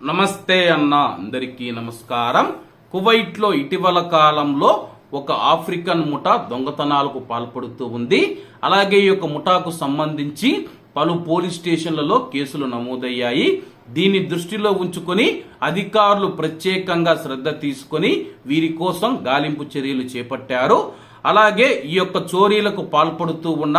నమస్తే అన్న అందరికీ నమస్కారం. కువైట్లో ఇటీవల కాలంలో ఒక ఆఫ్రికన్ ముఠా దొంగతనాలకు పాల్పడుతూ ఉంది. అలాగే ఈ యొక్క ముఠాకు సంబంధించి పలు పోలీస్ స్టేషన్లలో కేసులు నమోదయ్యాయి. దీన్ని దృష్టిలో ఉంచుకొని అధికారులు ప్రత్యేకంగా శ్రద్ధ తీసుకొని వీరి కోసం గాలింపు చర్యలు చేపట్టారు. అలాగే ఈ యొక్క చోరీలకు పాల్పడుతూ ఉన్న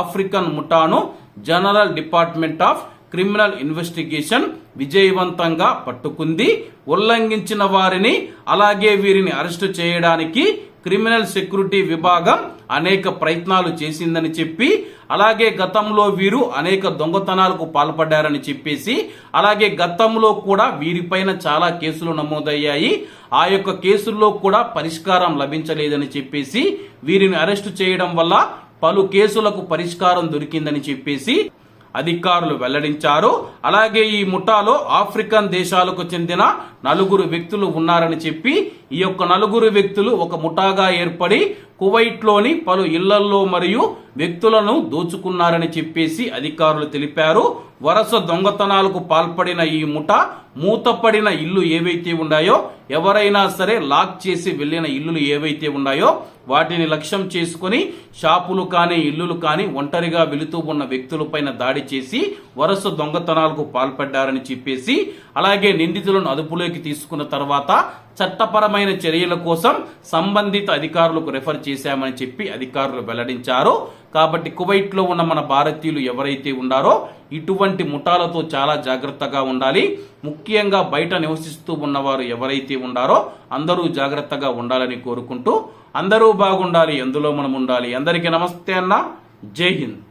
African ముఠాను general department of criminal investigation విజయవంతంగా పట్టుకుంది. ఉల్లంఘించిన వారిని అలాగే వీరిని అరెస్టు చేయడానికి క్రిమినల్ సెక్యూరిటీ విభాగం అనేక ప్రయత్నాలు చేసిందని చెప్పి అలాగే గతంలో వీరు అనేక దొంగతనాలకు పాల్పడ్డారని చెప్పేసి అలాగే గతంలో కూడా వీరిపైన చాలా కేసులు నమోదయ్యాయి. ఆ యొక్క కేసుల్లో కూడా పరిష్కారం లభించలేదని చెప్పేసి వీరిని అరెస్టు చేయడం వల్ల పలు కేసులకు పరిష్కారం దొరికిందని చెప్పేసి అధికారులు వెల్లడించారు. అలాగే ఈ ముఠాలో ఆఫ్రికన్ దేశాలకు చెందిన నలుగురు వ్యక్తులు ఉన్నారని చెప్పి ఈ యొక్క నలుగురు వ్యక్తులు ఒక ముఠాగా ఏర్పడి కువైట్లోని పలు ఇళ్ళల్లో మరియు వ్యక్తులను దోచుకున్నారని చెప్పేసి అధికారులు తెలిపారు. వరుస దొంగతనాలకు పాల్పడిన ఈ ముఠ మూతపడిన ఇల్లు ఏవైతే ఉన్నాయో ఎవరైనా సరే లాక్ చేసి వెళ్ళిన ఇల్లులు ఏవైతే ఉన్నాయో వాటిని లక్ష్యం చేసుకుని షాపులు కానీ ఇల్లులు కానీ ఒంటరిగా వెళుతూ ఉన్న వ్యక్తులపైన దాడి చేసి వరుస దొంగతనాలకు పాల్పడ్డారని చెప్పేసి అలాగే నిందితులను అదుపులోకి తీసుకున్న తర్వాత చట్టపరమైన చర్యల కోసం సంబంధిత అధికారులకు రెఫర్ చేశామని చెప్పి అధికారులు వెల్లడించారు. కాబట్టి కువైట్లో ఉన్న మన భారతీయులు ఎవరైతే ఉన్నారో ఇటువంటి ముఠాలతో చాలా జాగ్రత్తగా ఉండాలి. ముఖ్యంగా బయట నివసిస్తూ ఉన్నవారు ఎవరైతే ఉన్నారో అందరూ జాగ్రత్తగా ఉండాలని కోరుకుంటూ అందరూ బాగుండాలి ఎందులో మనం ఉండాలి. అందరికీ నమస్తే అన్న. జై హింద్.